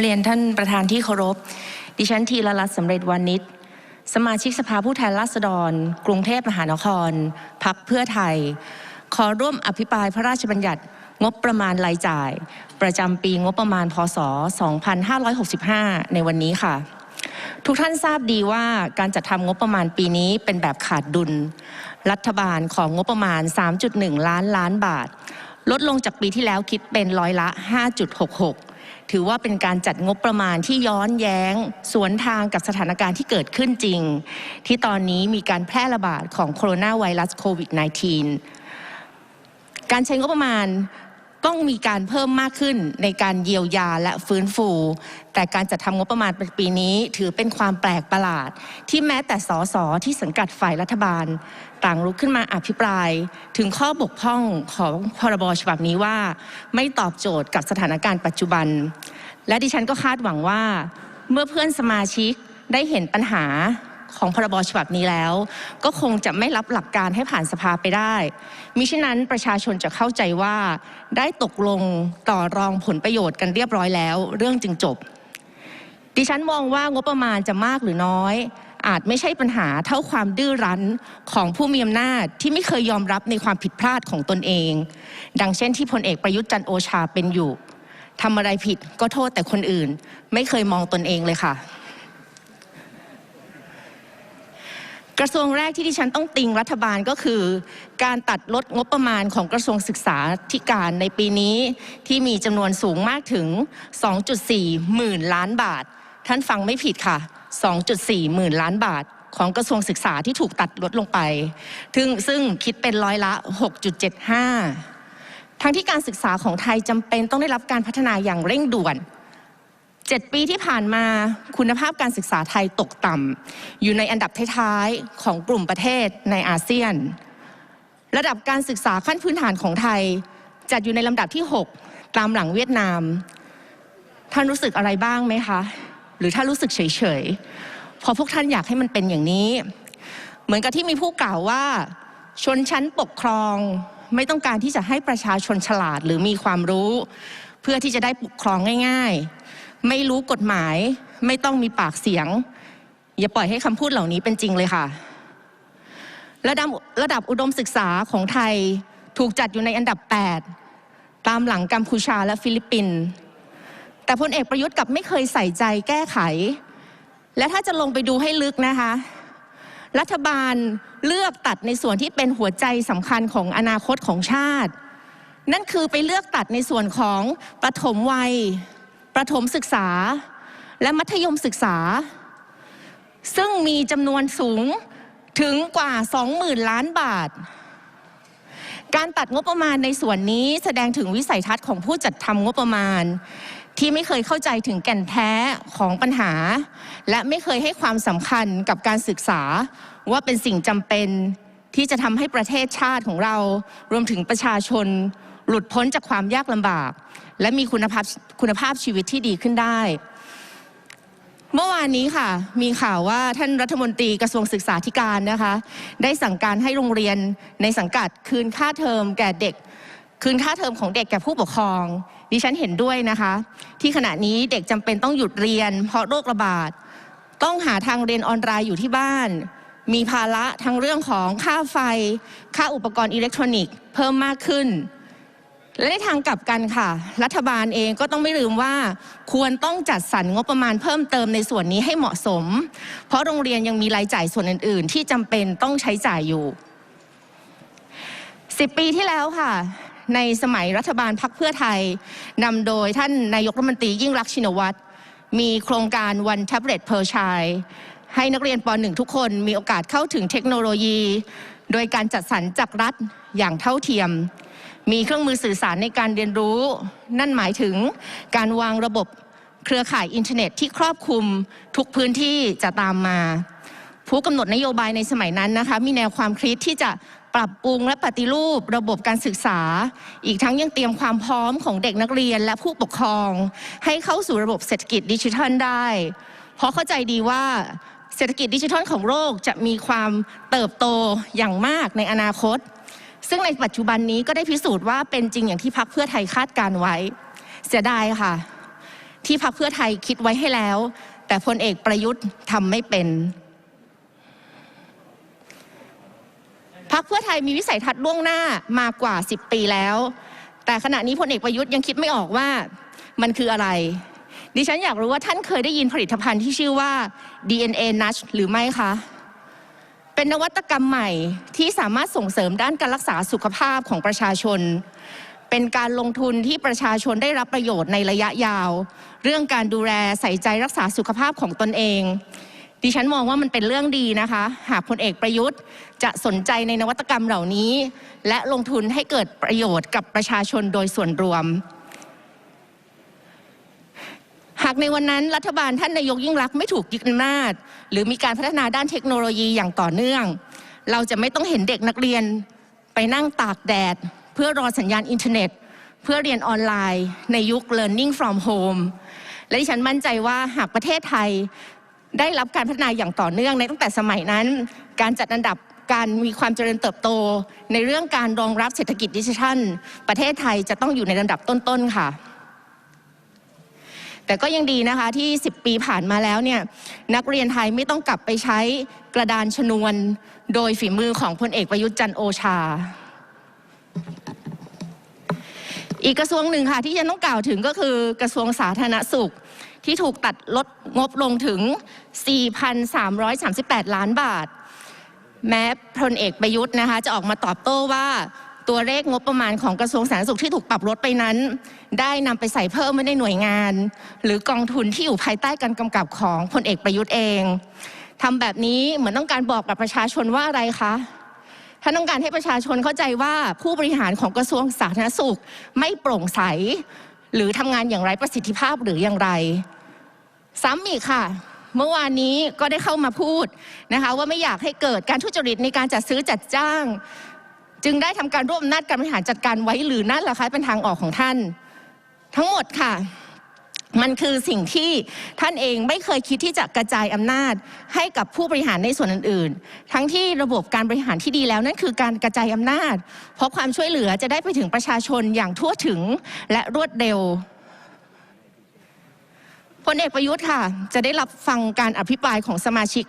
เรียนท่านประธานที่เคารพ ดิฉันทีละรัตน์สำเร็จวานิชสมาชิกสภาผู้แทนราษฎร กรุงเทพมหานคร พักเพื่อไทย ขอร่วมอภิปรายพระราชบัญญัติงบประมาณรายจ่าย ประจำปีงบประมาณพศ 2565 ในวันนี้ค่ะ ทุกท่านทราบดีว่าการจัดทำงบประมาณปีนี้เป็นแบบขาดดุล รัฐบาลของงบประมาณ 3.1 ล้านล้านบาท ลดลงจากปีที่แล้วคิดเป็นร้อยละ 5.66 ถือว่าเป็นการจัดงบประมาณที่ย้อนแย้ง สวนทางกับสถานการณ์ที่เกิดขึ้นจริง ที่ตอนนี้มีการแพร่ระบาดของโคโรนาไวรัสโควิด -19 การใช้งบประมาณ ต้องมีการเพิ่มมากขึ้นในการเยียวยาและฟื้นฟู แต่การจัดทำงบประมาณปีนี้ ถือเป็นความแปลกประหลาด ที่แม้แต่สสที่สังกัดฝ่ายรัฐบาล ต่างลุกขึ้นมาอภิปราย ถึงข้อบกพร่องของพรบฉบับนี้ว่า ไม่ตอบโจทย์กับสถานการณ์ปัจจุบัน และดิฉันก็คาดหวังว่า เมื่อเพื่อนสมาชิกได้เห็นปัญหา ของพรบฉบับนี้แล้ว ก็คงจะไม่รับหลักการให้ผ่านสภาไปได้ มิฉะนั้นประชาชนจะเข้าใจว่าได้ตกลงต่อรองผลประโยชน์กันเรียบร้อยแล้ว เรื่องจึงจบ ดิฉันมองว่างบประมาณจะมากหรือน้อย อาจไม่ใช่ปัญหาเท่าความดื้อรั้นของผู้มีอำนาจที่ไม่เคยยอมรับในความผิดพลาดของตนเอง ดังเช่นที่พลเอกประยุทธ์จันโอชาเป็นอยู่ทำอะไรผิดก็โทษแต่คนอื่น ไม่เคยมองตนเองเลยค่ะ กระทรวงแรกที่ดิฉันต้องติงรัฐบาลก็คือ การตัดลดงบประมาณของกระทรวงศึกษาธิการในปีนี้ที่มีจำนวนสูงมากถึง 2.4 หมื่นล้านบาท ท่านฟังไม่ผิดค่ะ 2.4 หมื่นล้านบาทของกระทรวงศึกษาที่ถูกตัดลดลงไปซึ่งซึ่งคิดเป็นร้อยละ 6.75 ทั้งที่การศึกษาของไทยจำเป็นต้องได้รับการพัฒนาอย่างเร่งด่วน 7 ปีที่ผ่านมาคุณภาพการศึกษาไทยตกต่ำอยู่ในอันดับท้ายๆของกลุ่มประเทศในอาเซียน ระดับการศึกษาขั้นพื้นฐานของไทย จัดอยู่ในลำดับที่ 6 ตามหลังเวียดนาม ท่านรู้สึกอะไรบ้างไหมคะ หรือถ้ารู้สึกเฉยๆเพอพวกท่านอยากให้มันเป็นอย่างนี้ เหมือนกับที่มีผู้กล่าวว่า ชนชั้นปกครองไม่ต้องการที่จะให้ประชาชนฉลาดหรือมีความรู้ เพื่อที่จะได้ปกครองง่าย ไม่รู้กฎหมาย ไม่ต้องมีปากเสียง อย่าปล่อยให้คำพูดเหล่านี้เป็นจริงเลยค่ะ ระดับระดับอุดมศึกษาของไทยถูกจัดอยู่ในอันดับ 8 ตามหลังกัมพูชาและฟิลิปปินส์แต่พลเอกประยุทธ์กับไม่เคยใส่ใจแก้ไข และถ้าจะลงไปดูให้ลึกนะคะ รัฐบาลเลือกตัดในส่วนที่เป็นหัวใจสำคัญของอนาคตของชาติ นั่นคือไปเลือกตัดในส่วนของประถมวัย ประถมศึกษาและมัธยมศึกษา ซึ่งมีจำนวนสูงถึงกว่า 20,000 ล้านบาท การตัดงบประมาณในส่วนนี้แสดงถึงวิสัยทัศน์ของผู้จัดทำงบประมาณ ที่ไม่เคยเข้าใจถึงแก่นแท้ของปัญหา และไม่เคยให้ความสำคัญกับการศึกษาว่าเป็นสิ่งจำเป็นที่จะทำให้ประเทศชาติของเรา รวมถึงประชาชน หลุดพ้นจากความยากลำบาก และมีคุณภาพคุณภาพชีวิตที่ดีขึ้นได้ เมื่อวานนี้ค่ะ มีข่าวว่าท่านรัฐมนตรีกระทรวงศึกษาธิการนะคะ ได้สั่งการให้โรงเรียนในสังกัดคืนค่าเทอมแก่เด็ก คืนค่าเทอมของเด็กแก่ผู้ปกครอง ดิฉันเห็นด้วยนะคะ ที่ขณะนี้เด็กจำเป็นต้องหยุดเรียน เพราะโรคระบาดต้องหาทางเรียนออนไลน์อยู่ที่บ้าน มีภาระทั้งเรื่องของค่าไฟ ค่าอุปกรณ์อิเล็กทรอนิกส์ เพิ่มมากขึ้น และในทางกลับกันค่ะ รัฐบาลเองก็ต้องไม่ลืมว่า ควรต้องจัดสรรงบประมาณเพิ่มเติมในส่วนนี้ให้เหมาะสม เพราะโรงเรียนยังมีรายจ่ายส่วนอื่น ๆ ที่จำเป็นต้องใช้จ่ายอยู่ 10 ปีที่แล้วค่ะ ในสมัยรัฐบาลพักเพื่อไทยนำโดยท่านนายกรัฐมนตรียิ่งรักษ์ชินวัตรมีโครงการวันแท็บเล็ตเพอร์ชายให้นักเรียนป .1 ทุกคนมีโอกาสเข้าถึงเทคโนโลยี โดยการจัดสรรจากรัฐอย่างเท่าเทียม มีเครื่องมือสื่อสารในการเรียนรู้ นั่นหมายถึงการวางระบบเครือข่ายอินเทอร์เน็ตที่ครอบคลุมทุกพื้นที่จะตามมา ผู้กำหนดนโยบายในสมัยนั้นนะคะ มีแนวความคิดที่จะปรับปรุงและปฏิรูประบบการศึกษา อีกทั้งยังเตรียมความพร้อมของเด็กนักเรียนและผู้ปกครอง ให้เข้าสู่ระบบเศรษฐกิจดิจิทัลได้ เพราะเข้าใจดีว่าเศรษฐกิจดิจิทัลของโลกจะมีความเติบโตอย่างมากในอนาคต ซึ่งในปัจจุบันนี้ก็ได้พิสูจน์ว่าเป็นจริงอย่างที่พักเพื่อไทยคาดการไว้ เสียดายค่ะ ที่พรรคเพื่อไทยคิดไว้ให้แล้ว แต่พลเอกประยุทธ์ทำไม่เป็นพรรคเพื่อไทยมีวิสัยทัศน์ล่วงหน้ามากว่า 10 ปีแล้ว แต่ขณะนี้พลเอกประยุทธ์ยังคิดไม่ออกว่ามันคืออะไร ดิฉันอยากรู้ว่าท่านเคยได้ยินผลิตภัณฑ์ที่ชื่อว่า DNA Nudge หรือไม่คะ เป็นนวัตกรรมใหม่ที่สามารถส่งเสริมด้านการรักษาสุขภาพของประชาชน เป็นการลงทุนที่ประชาชนได้รับประโยชน์ในระยะยาว เรื่องการดูแลใส่ใจรักษาสุขภาพของตนเอง ดิฉันมองว่ามันเป็นเรื่องดีนะคะ หากพลเอกประยุทธ์จะสนใจในนวัตกรรมเหล่านี้ และลงทุนให้เกิดประโยชน์กับประชาชนโดยส่วนรวม หากในวันนั้นรัฐบาลท่านนายกยิ่งรักไม่ถูกยึดอำนาจ หรือมีการพัฒนาด้านเทคโนโลยีอย่างต่อเนื่อง เราจะไม่ต้องเห็นเด็กนักเรียนไปนั่งตากแดด เพื่อรอสัญญาณอินเทอร์เน็ต เพื่อเรียนออนไลน์ ในยุค learning from home และดิฉันมั่นใจว่าหากประเทศไทยได้รับการพัฒนาอย่างต่อเนื่องในตั้งแต่สมัยนั้น การจัดอันดับการมีความเจริญเติบโต ในเรื่องการรองรับเศรษฐกิจดิจิทัล ประเทศไทยจะต้องอยู่ในลำดับต้นๆค่ะ แต่ก็ยังดีนะคะที่ 10 ปีผ่านมาแล้วเนี่ยนักเรียนไทยไม่ต้องกลับไปใช้กระดานชนวน โดยฝีมือของพลเอกประยุทธ์จันโอชา อีกกระทรวงหนึ่งค่ะที่ยังต้องกล่าวถึงก็คือกระทรวงสาธารณสุขที่ถูกตัดลดงบลงถึง 4,338 ล้านบาท แม้พลเอกประยุทธ์นะคะจะออกมาตอบโต้ว่า ตัวเลขงบประมาณของกระทรวงสาธารณสุขที่ถูกปรับลดไปนั้น ได้นำไปใส่เพิ่มไม่ในหน่วยงาน หรือกองทุนที่อยู่ภายใต้การกำกับของพลเอกประยุทธ์เองทำแบบนี้เหมือนต้องการบอกกับประชาชนว่าอะไรคะท่านต้องการให้ประชาชนเข้าใจว่าผู้บริหารของกระทรวงสาธารณสุขไม่โปร่งใส หรือทำงานอย่างไรประสิทธิภาพหรืออย่างไร ซ้ำอีกค่ะ เมื่อวานนี้ก็ได้เข้ามาพูดนะคะว่าไม่อยากให้เกิดการทุจริตในการจัดซื้อจัดจ้าง จึงได้ทำการร่วมอำนาจการบริหารจัดการไว้หรือนั่นแหละคะเป็นทางออกของท่าน ทั้งหมดค่ะ มันคือสิ่งที่ท่านเองไม่เคยคิดที่จะกระจายอำนาจให้กับผู้บริหารในส่วนอื่น ๆ ทั้งที่ระบบการบริหารที่ดีแล้วนั่นคือการกระจายอำนาจ เพราะความช่วยเหลือจะได้ไปถึงประชาชนอย่างทั่วถึงและรวดเร็วพลเอกประยุทธ์ค่ะ จะได้รับฟังการอภิปรายของสมาชิก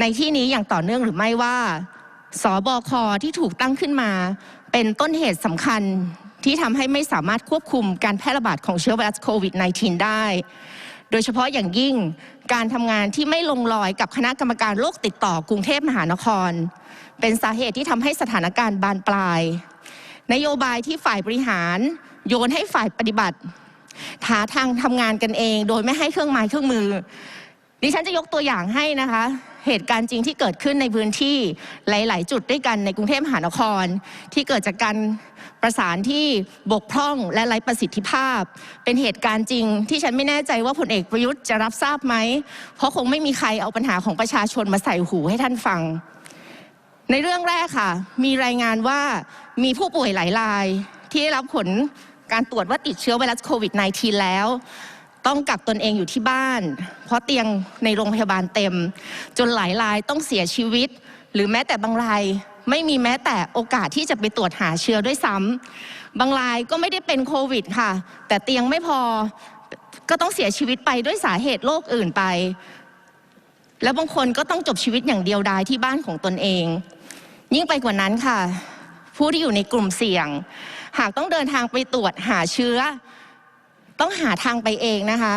ในที่นี้อย่างต่อเนื่องหรือไม่ว่า สบคที่ถูกตั้งขึ้นมา เป็นต้นเหตุสำคัญที่ทำให้ไม่สามารถควบคุมการแพร่ระบาดของเชื้อไวรัสโควิด -19 ได้ โดยเฉพาะอย่างยิ่งการทำงานที่ไม่ลงรอยกับคณะกรรมการโรคติดต่อกรุงเทพมหานคร เป็นสาเหตุที่ทำให้สถานการณ์บานปลาย นโยบายที่ฝ่ายบริหาร โยนให้ฝ่ายปฏิบัติหาทางทำงานกันเอง โดยไม่ให้เครื่องไม้เครื่องมือ ดิฉันจะยกตัวอย่างให้นะคะ เหตุการณ์จริงที่เกิดขึ้นในพื้นที่หลาย ๆ จุดด้วยกันในกรุงเทพมหานคร ที่เกิดจากการประสานที่บกพร่องและไร้ประสิทธิภาพ เป็นเหตุการณ์จริง ที่ฉันไม่แน่ใจว่าพลเอกประยุทธ์จะรับทราบไหม เพราะคงไม่มีใครเอาปัญหาของประชาชนมาใส่หูให้ท่านฟัง ในเรื่องแรกค่ะ มีรายงานว่ามีผู้ป่วยหลายราย ที่ได้รับผลการตรวจว่าติดเชื้อไวรัสโควิด -19 แล้ว ต้องกักตนเองอยู่ที่บ้าน เพราะเตียงในโรงพยาบาลเต็ม จนหลายรายต้องเสียชีวิต หรือแม้แต่บางรายไม่มีแม้แต่โอกาสที่จะไปตรวจหาเชื้อด้วยซ้ำบางรายก็ไม่ได้เป็นโควิดค่ะ แต่เตียงไม่พอก็ต้องเสียชีวิตไปด้วยสาเหตุโรคอื่นไป แล้วบางคนก็ต้องจบชีวิตอย่างเดียวดายที่บ้านของตนเอง ยิ่งไปกว่านั้นค่ะ ผู้ที่อยู่ในกลุ่มเสี่ยง หากต้องเดินทางไปตรวจหาเชื้อ ต้องหาทางไปเองนะคะ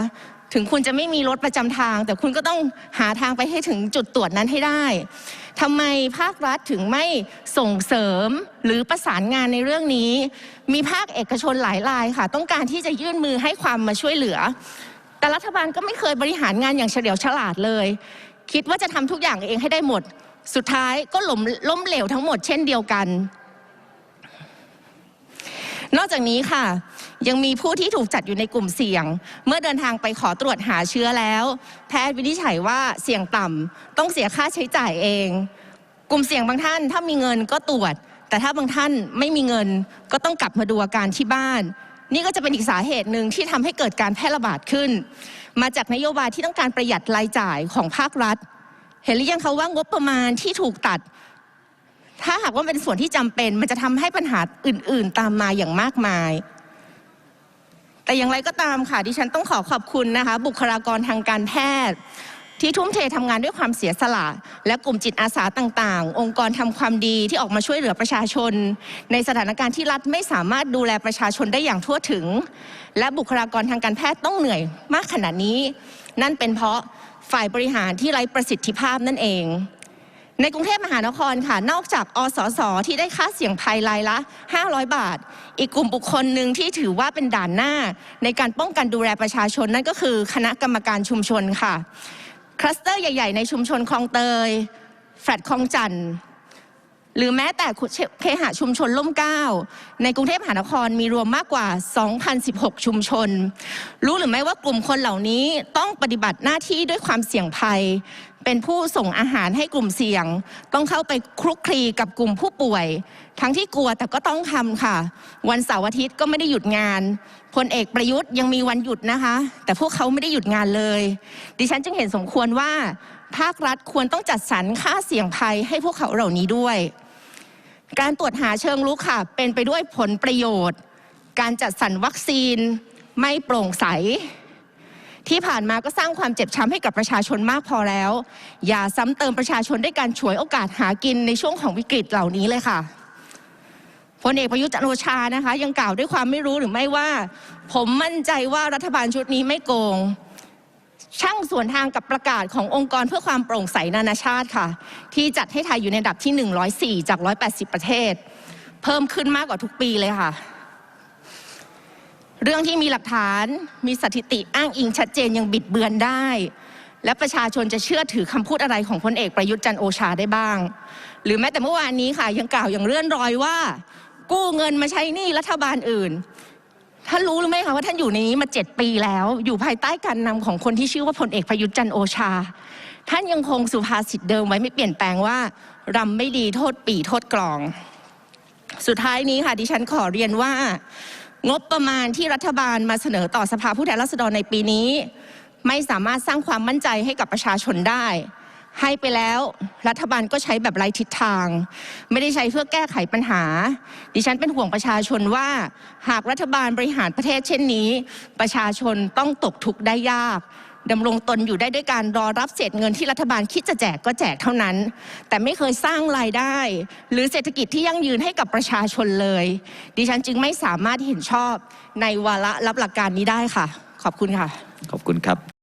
ถึงคุณจะไม่มีรถประจำทาง แต่คุณก็ต้องหาทางไปให้ถึงจุดตรวจนั้นให้ได้ทำไมภาครัฐถึงไม่ส่งเสริมหรือประสานงานในเรื่องนี้ มีภาคเอกชนหลายรายค่ะ ต้องการที่จะยื่นมือให้ความมาช่วยเหลือ แต่รัฐบาลก็ไม่เคยบริหารงานอย่างเฉลียวฉลาดเลย คิดว่าจะทำทุกอย่างเองให้ได้หมด สุดท้ายก็ล้มล้มเหลวทั้งหมดเช่นเดียวกัน นอกจากนี้ค่ะ ยังมีผู้ที่ถูกจัดอยู่ในกลุ่มเสี่ยง เมื่อเดินทางไปขอตรวจหาเชื้อแล้ว แพทย์วินิจฉัยว่าเสี่ยงต่ำต้องเสียค่าใช้จ่ายเอง กลุ่มเสี่ยงบางท่านถ้ามีเงินก็ตรวจ แต่ถ้าบางท่านไม่มีเงินก็ต้องกลับมาดูอาการที่บ้าน นี่ก็จะเป็นอีกสาเหตุหนึ่งที่ทำให้เกิดการแพร่ระบาดขึ้น มาจากนโยบายที่ต้องการประหยัดรายจ่ายของภาครัฐ เห็นหรือยังคะว่างบประมาณที่ถูกตัด ถ้าหากว่าเป็นส่วนที่จำเป็น มันจะทำให้ปัญหาอื่น ๆ ตามมาอย่างมากมาย แต่อย่างไรก็ตามค่ะดิฉันต้องขอขอบคุณนะคะ บุคลากรทางการแพทย์ที่ทุ่มเททำงานด้วยความเสียสละ และกลุ่มจิตอาสาต่างๆ องค์กรทำความดีที่ออกมาช่วยเหลือประชาชน ในสถานการณ์ที่รัฐไม่สามารถดูแลประชาชนได้อย่างทั่วถึง และบุคลากรทางการแพทย์ต้องเหนื่อยมากขนาดนี้ นั่นเป็นเพราะฝ่ายบริหารที่ไร้ประสิทธิภาพนั่นเอง ในกรุงเทพมหานครค่ะ นอกจากอสสที่ได้ค่าเสี่ยงภัยรายละ 500 บาท อีกกลุ่มบุคคลหนึ่งที่ถือว่าเป็นด่านหน้า ในการป้องกันดูแลประชาชนนั่นก็คือคณะกรรมการชุมชนค่ะ คลัสเตอร์ใหญ่ ๆ ในชุมชนคลองเตย แฟลตคลองจันทร์ หรือแม้แต่เคหะชุมชนล่มเก้า ในกรุงเทพมหานครมีรวมมากกว่า 2,016 ชุมชน รู้หรือไม่ว่ากลุ่มคนเหล่านี้ต้องปฏิบัติหน้าที่ด้วยความเสี่ยงภัย เป็นผู้ส่งอาหารให้กลุ่มเสี่ยง ต้องเข้าไปคลุกคลีกับกลุ่มผู้ป่วย ทั้งที่กลัวแต่ก็ต้องทำค่ะ วันเสาร์อาทิตย์ก็ไม่ได้หยุดงานพลเอกประยุทธ์ยังมีวันหยุดนะคะ แต่พวกเขาไม่ได้หยุดงานเลย ดิฉันจึงเห็นสมควรว่าภาครัฐควรต้องจัดสรรค่าเสี่ยงภัยให้พวกเขาเหล่านี้ด้วย การตรวจหาเชิงลุกค่ะ เป็นไปด้วยผลประโยชน์ การจัดสรรวัคซีนไม่โปร่งใส ที่ผ่านมาก็สร้างความเจ็บช้ำให้กับประชาชนมากพอแล้ว อย่าซ้ำเติมประชาชนด้วยการฉวยโอกาสหากินในช่วงของวิกฤตเหล่านี้เลยค่ะพลเอกประยุทธ์จันโอชานะคะ ยังกล่าวด้วยความไม่รู้หรือไม่ว่า ผมมั่นใจว่ารัฐบาลชุดนี้ไม่โกง ช่างส่วนทางกับประกาศขององค์กรเพื่อความโปร่งใสนานาชาติค่ะ ที่จัดให้ไทยอยู่ในอันดับที่ 104 จาก 180 ประเทศ เพิ่มขึ้นมากกว่าทุกปีเลยค่ะ เรื่องที่มีหลักฐานมีสถิติอ้างอิงชัดเจนยังบิดเบือนได้ และประชาชนจะเชื่อถือคำพูดอะไรของพลเอกประยุทธ์จันโอชาได้บ้าง หรือแม้แต่เมื่อวานนี้ค่ะ ยังกล่าวอย่างเลื่อนรอยว่า กู้เงินมาใช้หนี้รัฐบาลอื่น ท่านรู้หรือไม่คะว่าท่านอยู่ในนี้มาเจ็ดปีแล้ว อยู่ภายใต้การนำของคนที่ชื่อว่าพลเอกประยุทธ์จันโอชา ท่านยังคงสุภาษิตเดิมไว้ไม่เปลี่ยนแปลงว่ารำไม่ดีโทษปีโทษกลอง สุดท้ายนี้ค่ะดิฉันขอเรียนว่า งบประมาณที่รัฐบาลมาเสนอต่อสภาผู้แทนราษฎรในปีนี้ ไม่สามารถสร้างความมั่นใจให้กับประชาชนได้ ให้ไปแล้วรัฐบาลก็ใช้แบบไร้ทิศทาง ไม่ได้ใช้เพื่อแก้ไขปัญหา ดิฉันเป็นห่วงประชาชนว่า หากรัฐบาลบริหารประเทศเช่นนี้ ประชาชนต้องตกทุกข์ได้ยากดำรงตนอยู่ได้ด้วยการรอรับเศษเงินที่รัฐบาลคิดจะแจกก็แจกเท่านั้น แต่ไม่เคยสร้างรายได้ หรือเศรษฐกิจที่ยั่งยืนให้กับประชาชนเลย ดิฉันจึงไม่สามารถเห็นชอบในวาระรับหลักการนี้ได้ค่ะ ขอบคุณค่ะ ขอบคุณครับ